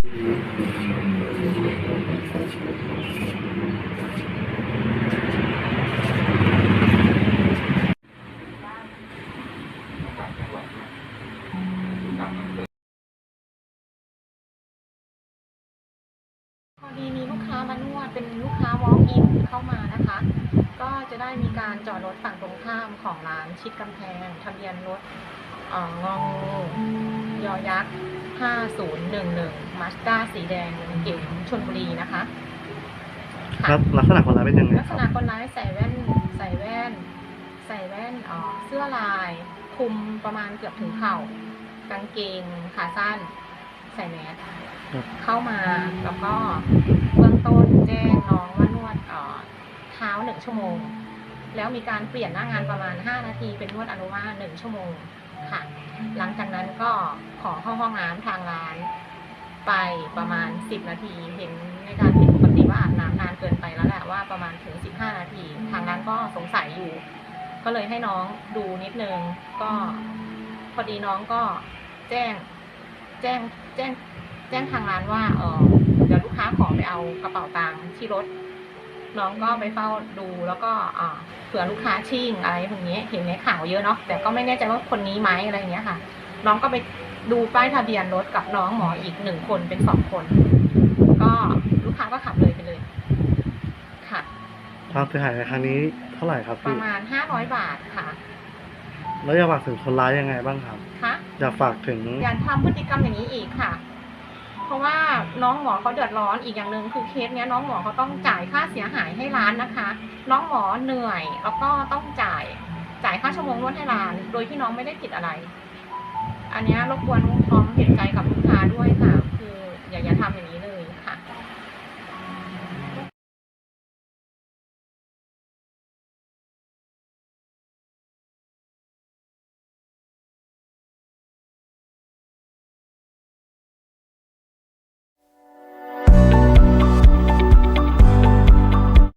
พอดีมีลูกค้ามานวดเป็นลูกค้าวอล์กอินเข้ามานะคะ ก็จะได้มีการจอดรถฝั่งตรงข้ามของร้านชิดกำแพง ทะเบียนรถอ่ององู ยอยักษ์5011มาสด้าสีแดงเก๋งชนบุรีนะคะค่ะครับลักษณะคนร้ายเป็นยังไงลักคษรับ ณะคนร้ายใส่แว่นใส่แว่น ใส่แว่นเอ่อเสื้อลายคลุมประมาณเกือบถึงเข่ากางเกงขาสั้น ใส่แมสครับ เข้ามาแล้วก็เบื้องต้นแจ้งน้องว่านวดเอ่อเท้าหนึ่งชั่วโมง แล้วมีการเปลี่ยนหน้างานประมาณ 5 นาทีเป็นนวดอนุมาหนึ่งชั่วโมง ค่ะ หลังจากนั้นก็ขอเข้าห้องน้ำทางร้าน ไปประมาณ 10 นาที เห็นในการผิดปกติว่าอาบน้ำนานเกินไปแล้วแหละว่าประมาณถึง 15 นาที ทางร้านก็สงสัยอยู่ ก็เลยให้น้องดูนิดนึง ก็พอดีน้องก็แจ้ง แจ้งแจ้งแจ้งทางร้านว่าเออเดี๋ยวลูกค้าขอไปเอากระเป๋าตังค์ที่รถ น้องก็ไปเฝ้าดูแล้วก็อ่าเผื่อลูกค้าชิ่งอะไรอย่างเงี้ยเห็นในข่าวเยอะเนาะแต่ก็ไม่แน่ใจว่าคนนี้ไหมอะไรอย่างเงี้ยค่ะ น้องก็ไปดูป้ายทะเบียนรถกับน้องหมออีกหนึ่งคนเป็นสองคน ก็ลูกค้าก็ขับเลยไปเลย ค่ะความเสียหายในครั้งนี้เท่าไหร่ครับปพี่ ระมาณห้าร้อยบาทค่ะ แล้วอยากฝากถึงคนร้ายยังไงบ้างครับ คะอยากฝากถึง อย่าทำพฤติกรรมอย่างนี้อีกค่ะ เพราะว่าน้องหมอเขาเดือดร้อนอีกอย่างหนึ่งคือเคสเนี้ยน้องหมอเขาต้องจ่ายค่าเสียหายให้ร้านนะคะ น้องหมอเหนื่อยแล้วก็ต้องจ่ายจ่ายค่าชั่วโมงนวดให้ร้าน โดยที่น้องไม่ได้ผิดอะไร อันนี้รบกวนความเห็นใจกับลูกค้าด้วยค่ะ